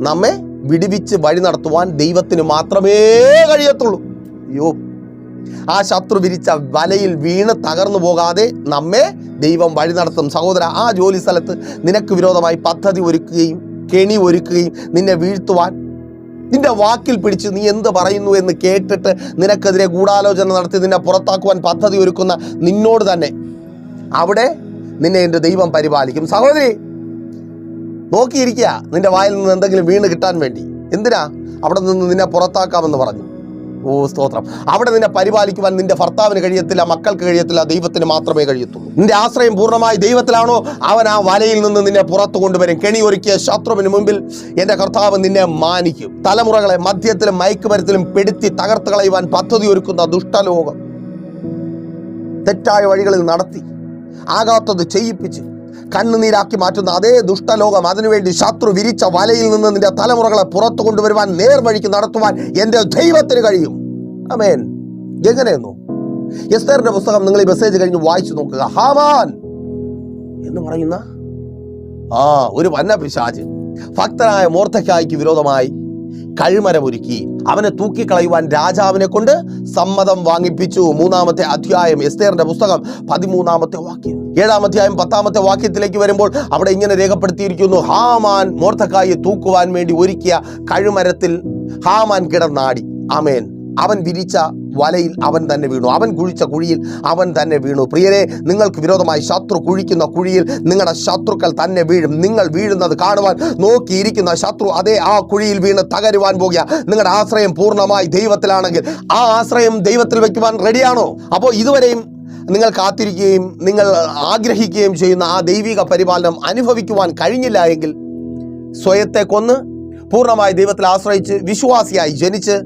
നമ്മെ വിടിവിച്ച് വഴി നടത്തുവാൻ ദൈവത്തിന് മാത്രമേ കഴിയത്തുള്ളൂ. അയ്യോ ആ ശത്രു വിരിച്ച വലയിൽ വീണ് തകർന്നു പോകാതെ നമ്മെ ദൈവം വഴി നടത്തും. സഹോദര ആ ജോലി സ്ഥലത്ത് നിനക്ക് വിരോധമായി പദ്ധതി ഒരുക്കുകയും കെണി ഒരുക്കുകയും നിന്നെ വീഴ്ത്തുവാൻ നിന്റെ വാക്കിൽ പിടിച്ച് നീ എന്ത് പറയുന്നു എന്ന് കേട്ടിട്ട് നിനക്കെതിരെ ഗൂഢാലോചന നടത്തി നിന്നെ പുറത്താക്കുവാൻ പദ്ധതി ഒരുക്കുന്ന നിന്നോട് തന്നെ അവിടെ നിന്നെ എന്റെ ദൈവം പരിപാലിക്കും. സഹോദരി നോക്കിയിരിക്കുക. നിന്റെ വായിൽ നിന്ന് എന്തെങ്കിലും വീണ് കിട്ടാൻ വേണ്ടി. എന്തിനാ? അവിടെ നിന്ന് നിന്നെ പുറത്താക്കാമെന്ന് പറഞ്ഞു. ഓ സ്തോത്രം. അവിടെ നിന്നെ പരിപാലിക്കുവാൻ നിന്റെ ഭർത്താവിന് കഴിയത്തില്ല മക്കൾക്ക് കഴിയത്തില്ല ദൈവത്തിന് മാത്രമേ കഴിയത്തുള്ളൂ. നിന്റെ ആശ്രയം പൂർണമായി ദൈവത്തിലാണോ? അവൻ ആ വലയിൽ നിന്ന് നിന്നെ പുറത്തു കൊണ്ടുവരും. കെണി ഒരുക്കിയ ശത്രുവിന് മുമ്പിൽ എന്റെ കർത്താവ് നിന്നെ മാനിക്കും. തലമുറകളെ മദ്യത്തിലും മയക്കുമരത്തിലും പെടുത്തി തകർത്ത് കളയുവാൻ പദ്ധതി ഒരുക്കുന്ന ദുഷ്ടലോകം തെറ്റായ വഴികളിൽ നടത്തി ആകാത്തത് ചെയ്യിപ്പിച്ച് കണ്ണുനീരാക്കി മാറ്റുന്ന അതേ ദുഷ്ടലോകം അതിനുവേണ്ടി ശത്രു വിരിച്ച വലയിൽ നിന്ന് നിന്റെ തലമുറകളെ പുറത്തു കൊണ്ടുവരുവാൻ നേർവഴിക്ക് നടത്തുവാൻ എന്റെ ദൈവത്തിന് കഴിയും. അമേൻ എങ്ങനെയെന്നു? എസ്തേറിന്റെ പുസ്തകം നിങ്ങൾ ഈ മെസ്സേജ് കഴിഞ്ഞ് വായിച്ചു നോക്കുക. ഹാമാൻ എന്ന് പറയുന്ന ആ ഒരു വന്ന പിശാജ് ഭക്തനായ മോർത്തക്കായ്ക്ക് വിരോധമായി കഴിമരമൊരുക്കി അവനെ തൂക്കിക്കളയുവാൻ രാജാവിനെ കൊണ്ട് സമ്മതം വാങ്ങിപ്പിച്ചു. മൂന്നാമത്തെ അധ്യായം എസ്തേറിന്റെ പുസ്തകം പതിമൂന്നാമത്തെ വാക്യം. ഏഴാം അധ്യായം പത്താമത്തെ വാക്യത്തിലേക്ക് വരുമ്പോൾ അവിടെ ഇങ്ങനെ രേഖപ്പെടുത്തിയിരിക്കുന്നു ഹാമാൻ മോർത്തക്കായി തൂക്കുവാൻ വേണ്ടി ഒരുക്കിയ കഴുമരത്തിൽ ഹാമാൻ കിടന്നാടി. ആമേൻ. അവൻ വിരിച്ച വലയിൽ അവൻ തന്നെ വീണു. അവൻ കുഴിച്ച കുഴിയിൽ അവൻ തന്നെ വീണു. പ്രിയരെ നിങ്ങൾക്ക് വിരോധമായി ശത്രു കുഴിക്കുന്ന കുഴിയിൽ നിങ്ങളുടെ ശത്രുക്കൾ തന്നെ വീഴും. നിങ്ങൾ വീഴുന്നത് കാണുവാൻ നോക്കിയിരിക്കുന്ന ശത്രു അതേ ആ കുഴിയിൽ വീണ് തകരുവാൻ പോകുക. നിങ്ങളുടെ ആശ്രയം പൂർണമായി ദൈവത്തിലാണെങ്കിൽ ആ ആശ്രയം ദൈവത്തിൽ വയ്ക്കുവാൻ റെഡിയാണോ? അപ്പോൾ ഇതുവരെയും നിങ്ങൾ കാത്തിരിക്കുകയും നിങ്ങൾ ആഗ്രഹിക്കുകയും ചെയ്യുന്ന ആ ദൈവിക പരിപാലനം അനുഭവിക്കുവാൻ കഴിഞ്ഞില്ല എങ്കിൽ സ്വയത്തെ കൊന്ന് പൂർണമായി ദൈവത്തിൽ ആശ്രയിച്ച് വിശ്വാസിയായി ജനിച്ച്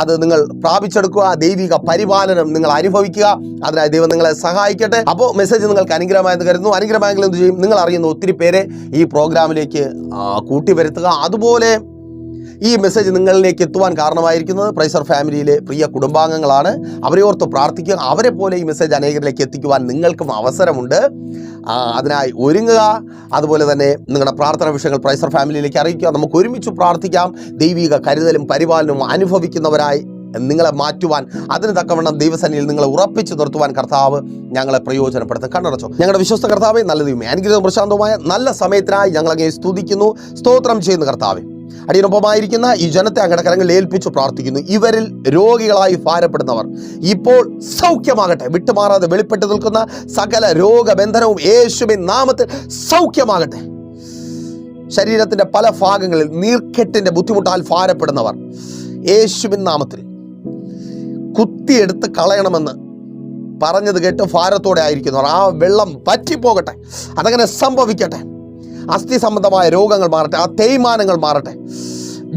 അത് നിങ്ങൾ പ്രാപിച്ചെടുക്കുക ദൈവിക പരിപാലനം നിങ്ങൾ അനുഭവിക്കുക. അതിനായി ദൈവം നിങ്ങളെ സഹായിക്കട്ടെ. അപ്പോൾ മെസ്സേജ് നിങ്ങൾക്ക് അനുഗ്രഹമായെന്ന് കരുതുന്നു. അനുഗ്രഹമായെങ്കിൽ എന്ത് ചെയ്യും നിങ്ങൾ അറിയുന്ന ഒത്തിരി പേരെ ഈ പ്രോഗ്രാമിലേക്ക് കൂട്ടി വരുത്തുക അതുപോലെ ഈ മെസ്സേജ് നിങ്ങളിലേക്ക് എത്തുവാൻ കാരണമായിരിക്കുന്നത് പ്രൈസർ ഫാമിലിയിലെ പ്രിയ കുടുംബാംഗങ്ങളാണ്. അവരെ ഓർത്ത് പ്രാർത്ഥിക്കുക. അവരെ പോലെ ഈ മെസ്സേജ് അനേകരിലേക്ക് എത്തിക്കുവാൻ നിങ്ങൾക്കും അവസരമുണ്ട്. അതിനായി ഒരുങ്ങുക. അതുപോലെ തന്നെ നിങ്ങളുടെ പ്രാർത്ഥന വിഷയങ്ങൾ പ്രൈസർ ഫാമിലിയിലേക്ക് അറിയിക്കുക. നമുക്ക് ഒരുമിച്ച് പ്രാർത്ഥിക്കാം. ദൈവിക കരുതലും പരിപാലനവും അനുഭവിക്കുന്നവരായി നിങ്ങളെ മാറ്റുവാൻ അതിന് തക്കവണ്ണം ദൈവസന്നിധിയിൽ നിങ്ങളെ ഉറപ്പിച്ചു നിർത്തുവാൻ കർത്താവ് ഞങ്ങളെ പ്രയോജനപ്പെടുത്തും. കണ്ണടച്ചു. ഞങ്ങളുടെ വിശ്വസ്ത കർത്താവെ നല്ല ദൈവമേ. അനുഗ്രഹവും പ്രശാന്തവുമായ നല്ല സമയത്തിനായി ഞങ്ങളങ്ങനെ സ്തുതിക്കുന്നു. സ്തോത്രം ചെയ്യുന്ന കർത്താവെ. അടിയനൊപ്പമായിരിക്കുന്ന ഈ ജനത്തെ അങ്ങയുടെ കരങ്ങളിൽ ഏൽപ്പിച്ചു പ്രാർത്ഥിക്കുന്നു. ഇവരിൽ രോഗികളായി ഭാരപ്പെടുന്നവർ ഇപ്പോൾ സൗഖ്യമാകട്ടെ. വിട്ടുമാറാതെ വെളിപ്പെട്ട് നിൽക്കുന്ന സകല രോഗബന്ധനവും യേശുവിൻ നാമത്തിൽ സൗഖ്യമാകട്ടെ. ശരീരത്തിന്റെ പല ഭാഗങ്ങളിൽ നീർക്കെട്ടിന്റെ ബുദ്ധിമുട്ടാൽ ഭാരപ്പെടുന്നവർ യേശുവിൻ നാമത്തിൽ കുത്തിയെടുത്ത് കളയണമെന്ന് പറഞ്ഞത് കേട്ട് ഭാരത്തോടെ ആയിരിക്കുന്നവർ. ആ വെള്ളം പറ്റിപ്പോകട്ടെ അതങ്ങനെ സംഭവിക്കട്ടെ. അസ്ഥി സംബന്ധമായ രോഗങ്ങൾ മാറട്ടെ ആ തേയ്മാനങ്ങൾ മാറട്ടെ.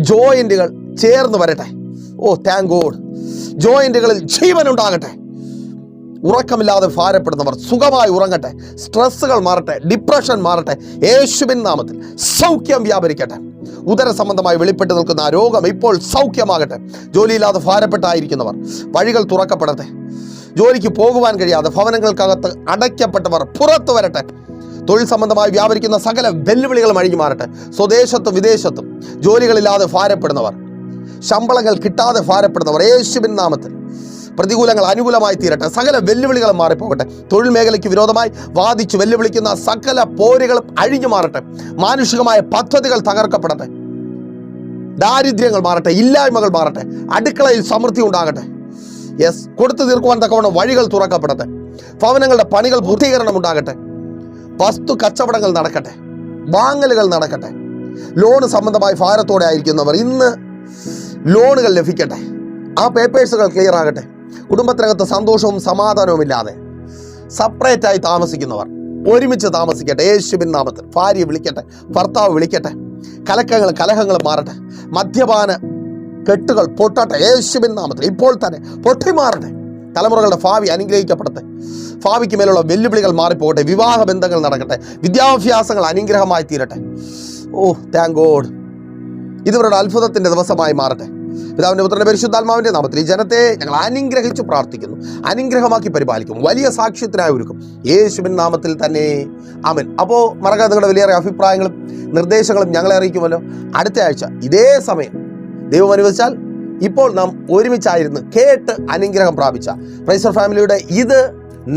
ജോയിന്റുകൾ ചേർന്ന് വരട്ടെ. ഓ താങ്ക് ഗോഡ് ജോയിന്റുകളിൽ ജീവനുണ്ടാകട്ടെ ഉറക്കമില്ലാതെ ഭാരപ്പെടുന്നവർ സുഖമായി ഉറങ്ങട്ടെ. സ്ട്രെസ്സുകൾ മാറട്ടെ ഡിപ്രഷൻ മാറട്ടെ. യേശുവിൻ നാമത്തിൽ സൗഖ്യം വ്യാപരിക്കട്ടെ. ഉദര സംബന്ധമായി വെളിപ്പെട്ട് നിൽക്കുന്ന ആ രോഗം ഇപ്പോൾ സൗഖ്യമാകട്ടെ. ജോലിയില്ലാതെ ഭാരപ്പെട്ടായിരിക്കുന്നവർ വഴികൾ തുറക്കപ്പെടട്ടെ. ജോലിക്ക് പോകുവാൻ കഴിയാതെ ഭവനങ്ങൾക്കകത്ത് അടയ്ക്കപ്പെട്ടവർ പുറത്തു വരട്ടെ. തൊഴിൽ സംബന്ധമായി വ്യാപരിക്കുന്ന സകല വെല്ലുവിളികളും അഴിഞ്ഞു മാറട്ടെ. സ്വദേശത്തും വിദേശത്തും ജോലികളില്ലാതെ ഭാരപ്പെടുന്നവർ ശമ്പളങ്ങൾ കിട്ടാതെ ഭാരപ്പെടുന്നവർ യേശുബിൻ നാമത്തിൽ പ്രതികൂലങ്ങൾ അനുകൂലമായി തീരട്ടെ. സകല വെല്ലുവിളികളും മാറിപ്പോകട്ടെ. തൊഴിൽ മേഖലയ്ക്ക് വിരോധമായി വാദിച്ച് വെല്ലുവിളിക്കുന്ന സകല പോരുകളും അഴിഞ്ഞു മാറട്ടെ. മാനുഷികമായ പദ്ധതികൾ തകർക്കപ്പെടട്ടെ. ദാരിദ്ര്യങ്ങൾ മാറട്ടെ. ഇല്ലായ്മകൾ മാറട്ടെ. അടുക്കളയിൽ സമൃദ്ധി ഉണ്ടാകട്ടെ. യെസ് കൊടുത്തു തീർക്കുവാൻ തക്കവണ്ണം വഴികൾ തുറക്കപ്പെടട്ടെ. ഭവനങ്ങളുടെ പണികൾ പൂർത്തീകരണം ഉണ്ടാകട്ടെ. വസ്തു കച്ചവടങ്ങൾ നടക്കട്ടെ. വാങ്ങലുകൾ നടക്കട്ടെ. ലോൺ സംബന്ധമായി ഭാരത്തോടെ ആയിരിക്കുന്നവർ ഇന്ന് ലോണുകൾ ലഭിക്കട്ടെ. ആ പേപ്പേഴ്സുകൾ ക്ലിയർ ആകട്ടെ. കുടുംബത്തിനകത്ത് സന്തോഷവും സമാധാനവും ഇല്ലാതെ സെപ്പറേറ്റ് ആയി താമസിക്കുന്നവർ ഒരുമിച്ച് താമസിക്കട്ടെ. യേശുബിൻ നാമത്തിൽ ഭാര്യ വിളിക്കട്ടെ ഭർത്താവ് വിളിക്കട്ടെ കലക്കങ്ങൾ കലഹങ്ങൾ മാറട്ടെ മദ്യപാന കെട്ടുകൾ പൊട്ടട്ടെ. യേശുബിൻ നാമത്തിൽ ഇപ്പോൾ തന്നെ പൊട്ടിമാറട്ടെ. തലമുറകളുടെ ഭാവി അനുഗ്രഹിക്കപ്പെടട്ടെ. ഭാവിക്ക് മേലുള്ള വെല്ലുവിളികൾ മാറിപ്പോകട്ടെ. വിവാഹ ബന്ധങ്ങൾ നടക്കട്ടെ. വിദ്യാഭ്യാസങ്ങൾ അനുഗ്രഹമായി തീരട്ടെ. ഓ താങ്ക് ഗോഡ് ഇതിവരുടെ അത്ഭുതത്തിന്റെ ദിവസമായി മാറട്ടെ. പിതാവിന്റെ പുത്രന്റെ പരിശുദ്ധാത്മാവിന്റെ നാമത്തിൽ ഈ ജനത്തെ ഞങ്ങൾ അനുഗ്രഹിച്ച് പ്രാർത്ഥിക്കുന്നു. അനുഗ്രഹമാക്കി പരിപാലിക്കും. വലിയ സാക്ഷ്യത്തിനായി ഒരുക്കും. യേശുവിൻ നാമത്തിൽ തന്നെ. ആമൻ. അപ്പോൾ മറക്കാതെ നിങ്ങളുടെ വലിയേറെ അഭിപ്രായങ്ങളും നിർദ്ദേശങ്ങളും ഞങ്ങളെ അറിയിക്കുമല്ലോ. അടുത്ത ആഴ്ച ഇതേ സമയം ദൈവം അനുവദിച്ചാൽ ഇപ്പോൾ നാം ഒരുമിച്ചായിരുന്നു കേട്ട് അനുഗ്രഹം പ്രാപിച്ച. പ്രൈസർ ഫാമിലിയുടെ ഇത്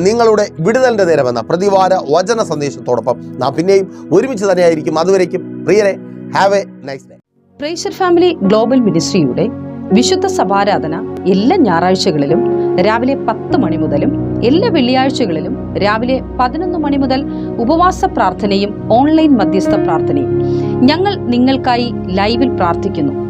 നിങ്ങളുടെ വിടുതലിന്റെ നേരമെന്ന പ്രതിവാര വചന സന്ദേശത്തോടൊപ്പം നാം പിന്നെയും ഒരുമിച്ച് തന്നെയായിരിക്കും. അതുവരേക്കും പ്രിയരെ have a nice day praiser family global മിനിസ്ട്രിയുടെ വിശുദ്ധ സഭാരാധന എല്ലാ ഞായറാഴ്ചകളിലും രാവിലെ പത്ത് മണി മുതലും എല്ലാ വെള്ളിയാഴ്ചകളിലും രാവിലെ പതിനൊന്ന് മണി മുതൽ ഉപവാസ പ്രാർത്ഥനയും ഓൺലൈൻ മധ്യസ്ഥ പ്രാർത്ഥനയും ഞങ്ങൾ നിങ്ങൾക്കായി ലൈവിൽ പ്രാർത്ഥിക്കുന്നു.